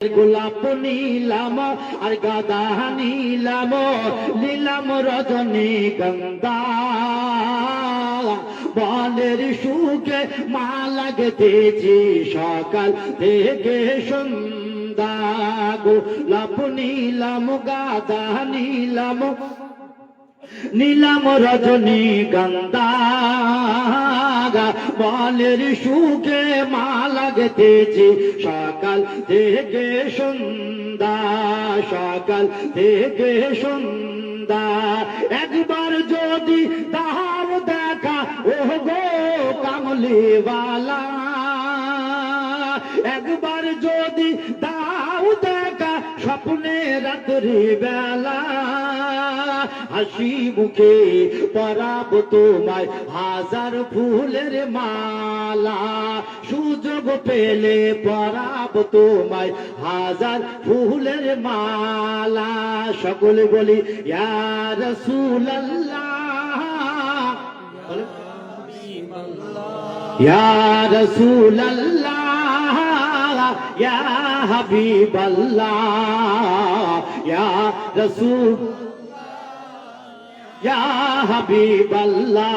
গোলাপ নীলাম, আর গাদা নীলাম নীলাম রজনী গঙ্গা বনের সুখে মা লাগতেছি সকাল থেকে সন্ধ্যা। গোলাপ নীলাম, গাদা নিলাম নীলাম রজনী গঙ্গা বলের সুখে মা লাগতেছি। সকাল থেকে সন্ধ্যা, সকাল থেকে সন্ধ্যা। একবার যদি তাহার দেখা ও গো কামলিওয়ালা। একবার যদি রাত্রি বেলা হাসি মুখে পরাব তোমায় হাজার ফুলের মালা। সুযোগ পেলে পরাব তোমায় হাজার ফুলের মালা। সকলে বলি ইয়ার সুল্লাহ ইয়া রাসূলাল্লাহ। ইয়া হাবিবাল্লাহ, ইয়া রাসূল, ইয়া হাবিবাল্লাহ,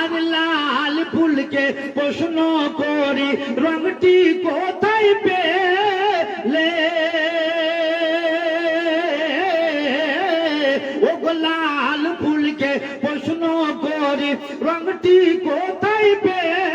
আর লাল ফুলকে প্রশ্ন করি, রংটি কোথায় পেলে? লাল ফুলকে প্রশ্ন করি, রংটি কোথায় পেলে?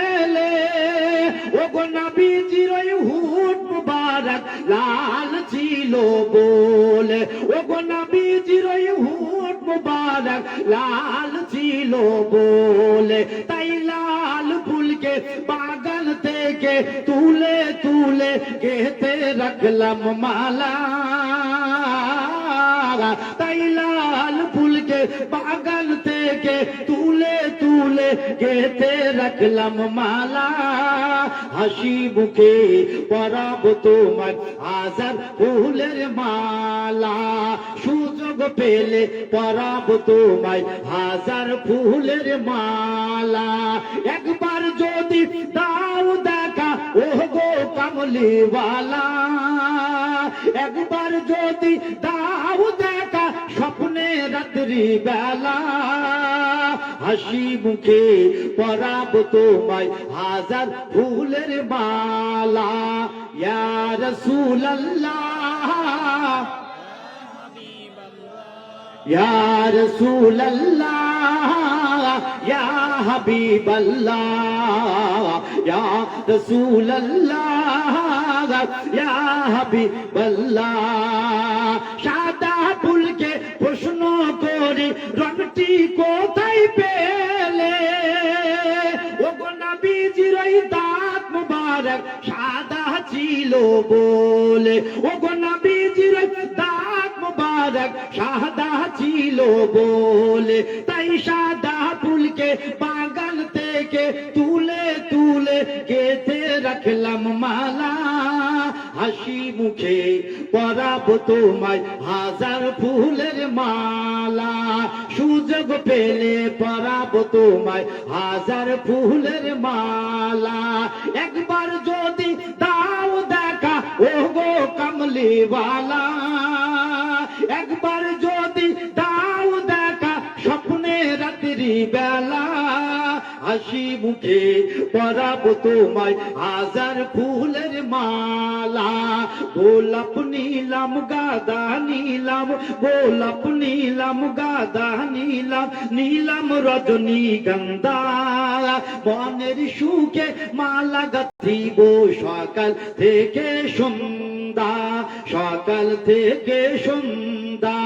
নবীজির হুট মুবারক, লাল ছিল বলে ও গো নবীজির হুট মুবারক, লাল ছিল বলে তাই লাল ফুলকে বাগান থেকে তুলে তুলে কেতে রাখলাম মালা। গেতে রাখলাম মালা। হাসি মুখে পরাব তোমার হাজার ফুলের মালা। সুযোগ পেলে পরাব তোমায় হাজার ফুলের মালা। একবার যদি দাও দেখা ও গো কামলিওয়ালা। একবার যদি দাও দেখা স্বপ্নে রাত্রি বেলা হাসি মুখে পরাব তোমায় হাজার ফুলের মালা। ইয়া রাসূলুল্লাহ। ইয়া রাসূলুল্লাহ। ইয়া হাবিবাল্লাহ। ইয়া রাসূলুল্লাহ। ইয়া হাবিবাল্লাহ। সাদা ফুলকে করি রংটি কোথায় পেলে? ও গো নবীজির ওই দাঁত মুবারক সাদা ছিল বলে। ও গো নবীজির দাঁত মুবারক সাদা ছিল বলে। তাই সাদা ফুলকে বাগান থেকে তুলে তুলে গেতে রাখলাম মালা। হাসি মুখে পরাব তোমায় হাজার ফুলের মালা। সুযোগ পেলে পরাব তোমায় হাজার ফুলের মালা। একবার যদি দাও দেখা ও গো কমলিওয়ালা। একবার যদি দাও দেখা, স্বপ্নে রাত্রি বেলা। হাসি মুখে পরাব তোমায়। হাজার ফুলের মালা, গোলাপ নীলাম, গাদা নীলাম, গোলাপ নীলাম, গাদা নীলাম নীলাম রজনী গন্ধা। মনের সুখে মালা গাথিব সকাল থেকে সন্ধ্যা, সকাল থেকে সন্ধ্যা।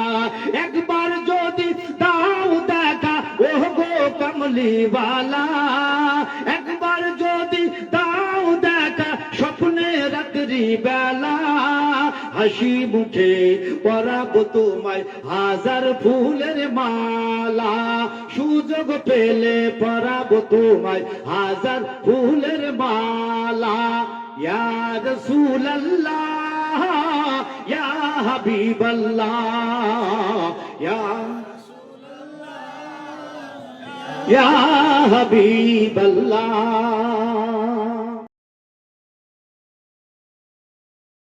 একবার কমলিওয়ালা একবার যদি দাও দেখা স্বপ্নে রাত্রি বেলা, হাসি মুখে পরাব তোমায় হাজার ফুলের মালা, সুযোগ পেলে পরাব তোমায় হাজার ফুলের মালা। ইয়া রাসূলুল্লাহ, ইয়া হাবিবাল্লাহ, ইয়া ইয়া হাবিবাল্লাহ